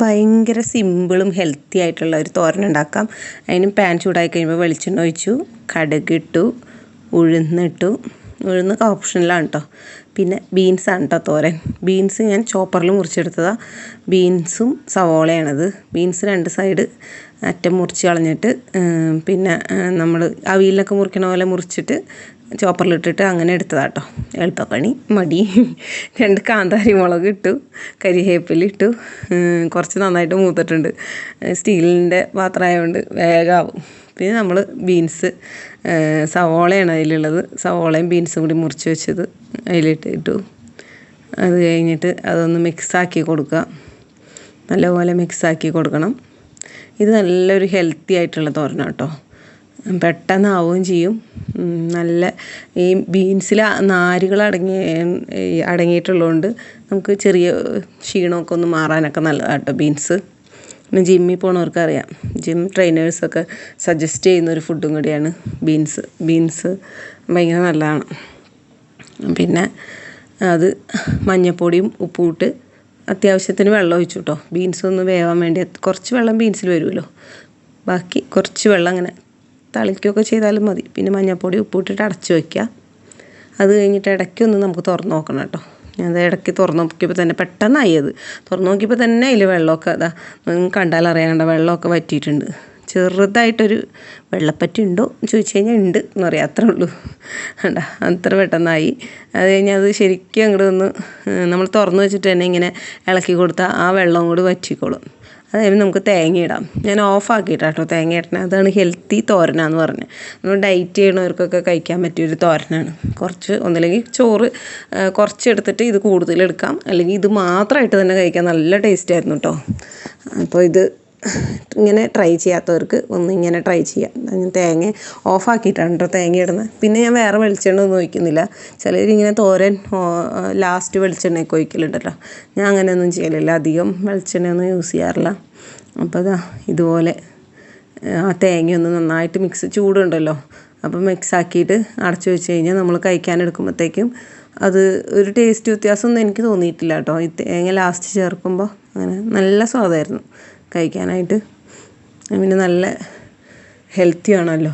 ഭയങ്കര സിമ്പിളും ഹെൽത്തി ആയിട്ടുള്ള ഒരു തോരൻ ഉണ്ടാക്കാം. അതിന് പാൻ ചൂടായി കഴിയുമ്പോൾ വെളിച്ചെണ്ണ ഒഴിച്ചു കടുക് ഇട്ടു ഉഴുന്നിട്ടു. ഉഴുന്ന് ഓപ്ഷനിലാണ് കേട്ടോ പിന്നെ ബീൻസ് ആണ് കേട്ടോ തോരൻ. ബീൻസ് ഞാൻ ചോപ്പറിൽ മുറിച്ചെടുത്തതാണ് ബീൻസും സവോളയാണത്. ബീൻസ് രണ്ട് സൈഡ് അറ്റം മുറിച്ച് കളഞ്ഞിട്ട് പിന്നെ നമ്മൾ അവിയലിനൊക്കെ മുറിക്കണ പോലെ മുറിച്ചിട്ട് ചോപ്പറിലിട്ടിട്ട് അങ്ങനെ എടുത്തതാണ് കേട്ടോ എളുപ്പപ്പണി മടി. രണ്ട് കാന്താരി മുളക് ഇട്ടു കരിവേപ്പിലിട്ടു കുറച്ച് നന്നായിട്ട് മൂത്തിട്ടുണ്ട്. സ്റ്റീലിന്റെ പാത്രമായതുകൊണ്ട് വേഗമാവും പിന്നെ നമ്മൾ ബീൻസ് സവോളയാണ് അതിലുള്ളത്. സവോളയും ബീൻസും കൂടി മുറിച്ച് വെച്ചത് അതിലിട്ട് ഇട്ടു. അത് കഴിഞ്ഞിട്ട് അതൊന്ന് മിക്സാക്കി കൊടുക്കുക. നല്ലപോലെ മിക്സാക്കി കൊടുക്കണം. ഇത് നല്ലൊരു ഹെൽത്തി ആയിട്ടുള്ള തോരനാണ് കേട്ടോ പെട്ടെന്നാവുകയും ചെയ്യും. നല്ല ഈ ബീൻസിൽ നാരുകൾ അടങ്ങി അടങ്ങിയിട്ടുള്ളതുകൊണ്ട് നമുക്ക് ചെറിയ ക്ഷീണമൊക്കെ ഒന്ന് മാറാനൊക്കെ നല്ലതാണ് കേട്ടോ ബീൻസ് പിന്നെ ജിമ്മിൽ പോണവർക്ക് അറിയാം ജിം ട്രെയിനേഴ്സൊക്കെ സജസ്റ്റ് ചെയ്യുന്ന ഒരു ഫുഡും കൂടിയാണ് ബീൻസ് ബീൻസ് ഭയങ്കര നല്ലതാണ്. പിന്നെ അത് മഞ്ഞൾപ്പൊടിയും ഉപ്പും ഇട്ട് അത്യാവശ്യത്തിന് വെള്ളം ഒഴിച്ചു കേട്ടോ ബീൻസ് ഒന്ന് വേവാൻ വേണ്ടി കുറച്ച് വെള്ളം ബീൻസിൽ വരുമല്ലോ ബാക്കി കുറച്ച് വെള്ളം അങ്ങനെ തളിക്കുകയൊക്കെ ചെയ്താലും മതി. പിന്നെ മഞ്ഞൾപ്പൊടി ഉപ്പിട്ടിട്ട് അടച്ചു വയ്ക്കുക അത് കഴിഞ്ഞിട്ട് ഇടയ്ക്കൊന്ന് നമുക്ക് തുറന്ന് നോക്കണം കേട്ടോ അത് ഇടയ്ക്ക് തുറന്നു നോക്കിയപ്പോൾ തന്നെ പെട്ടെന്നായി അത്. തുറന്നു നോക്കിയപ്പോൾ തന്നെ അതിൽ വെള്ളമൊക്കെ അതാ കണ്ടാൽ അറിയാണ്ട വെള്ളമൊക്കെ വറ്റിയിട്ടുണ്ട്. ചെറുതായിട്ടൊരു വെള്ളപ്പറ്റി ഉണ്ടോ എന്ന് ചോദിച്ചു കഴിഞ്ഞാൽ ഉണ്ട് എന്ന് പറയാം അത്രേ ഉള്ളൂ. വേണ്ട അത്ര പെട്ടെന്നായി. അത് കഴിഞ്ഞാൽ അത് ശരിക്കും അങ്ങോട്ട് ഒന്ന് നമ്മൾ തുറന്നു വെച്ചിട്ട് തന്നെ ഇങ്ങനെ ഇളക്കി കൊടുത്താൽ ആ വെള്ളം കൂടി വറ്റിക്കോളും. അതായത് നമുക്ക് തേങ്ങ ഇടാം. ഞാൻ ഓഫ് ആക്കിയിട്ടാട്ടോ തേങ്ങ ഇടണേ. അതാണ് ഹെൽത്തി തോരന എന്ന് പറഞ്ഞത് നമ്മൾ ഡയറ്റ് ചെയ്യണവർക്കൊക്കെ കഴിക്കാൻ പറ്റിയൊരു തോരനാണ്. കുറച്ച് ഒന്നില്ലെങ്കിൽ ചോറ് കുറച്ച് എടുത്തിട്ട് ഇത് കൂടുതലെടുക്കാം അല്ലെങ്കിൽ ഇത് മാത്രമായിട്ട് തന്നെ കഴിക്കാം നല്ല ടേസ്റ്റ് ആയിരുന്നു കേട്ടോ അപ്പോൾ ഇത് ഇങ്ങനെ ട്രൈ ചെയ്യാത്തവർക്ക് ഒന്ന് ഇങ്ങനെ ട്രൈ ചെയ്യാം. ഞാൻ തേങ്ങ ഓഫാക്കിയിട്ടാണ് കേട്ടോ തേങ്ങ ഇടുന്നത് പിന്നെ ഞാൻ വേറെ വെളിച്ചെണ്ണ ഒന്നും ഒഴിക്കുന്നില്ല. ചിലരിങ്ങനെ തോരൻ ലാസ്റ്റ് വെളിച്ചെണ്ണയൊക്കെ ഒഴിക്കലുണ്ടല്ലോ. ഞാൻ അങ്ങനെയൊന്നും ചെയ്യലില്ല. അധികം വെളിച്ചെണ്ണയൊന്നും യൂസ് ചെയ്യാറില്ല. അപ്പോൾ അതാ ഇതുപോലെ ആ തേങ്ങയൊന്ന് നന്നായിട്ട് മിക്സ് ചൂടുണ്ടല്ലോ. അപ്പോൾ മിക്സ് ആക്കിയിട്ട് അടച്ചു വെച്ച് കഴിഞ്ഞാൽ നമ്മൾ കഴിക്കാൻ എടുക്കുമ്പോഴത്തേക്കും അത് ഒരു ടേസ്റ്റ് വ്യത്യാസമൊന്നും എനിക്ക് തോന്നിയിട്ടില്ല കേട്ടോ ഈ തേങ്ങ ലാസ്റ്റ് ചേർക്കുമ്പോൾ അങ്ങനെ നല്ല സ്വാദായിരുന്നു. കഴിക്കാനായിട്ട്. പിന്നെ നല്ല ഹെൽത്തി ആണല്ലോ.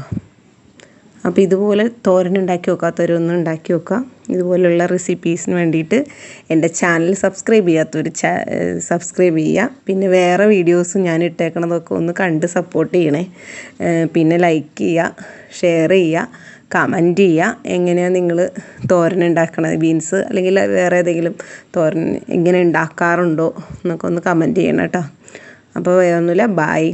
അപ്പോൾ ഇതുപോലെ തോരൻ ഉണ്ടാക്കി വെക്കാത്തവരൊന്നും ഉണ്ടാക്കി വെക്കുക ഇതുപോലുള്ള റെസിപ്പീസിന് വേണ്ടിയിട്ട് എന്റെ ചാനൽ സബ്സ്ക്രൈബ് ചെയ്യാത്തവർ സബ്സ്ക്രൈബ് ചെയ്യുക. പിന്നെ വേറെ വീഡിയോസും ഞാൻ ഇട്ടേക്കണതൊക്കെ ഒന്ന് കണ്ട് സപ്പോർട്ട് ചെയ്യണേ. പിന്നെ ലൈക്ക് ചെയ്യുക ഷെയർ ചെയ്യുക കമന്റ് ചെയ്യുക. എങ്ങനെയാണ് നിങ്ങൾ തോരൻ ഉണ്ടാക്കണത് ബീൻസ് അല്ലെങ്കിൽ വേറെ ഏതെങ്കിലും തോരൻ എങ്ങനെ ഉണ്ടാക്കാറുണ്ടോ എന്നൊക്കെ ഒന്ന് കമന്റ് ചെയ്യണം കേട്ടോ. അപ്പോൾ വേറൊന്നുമില്ല ബായ്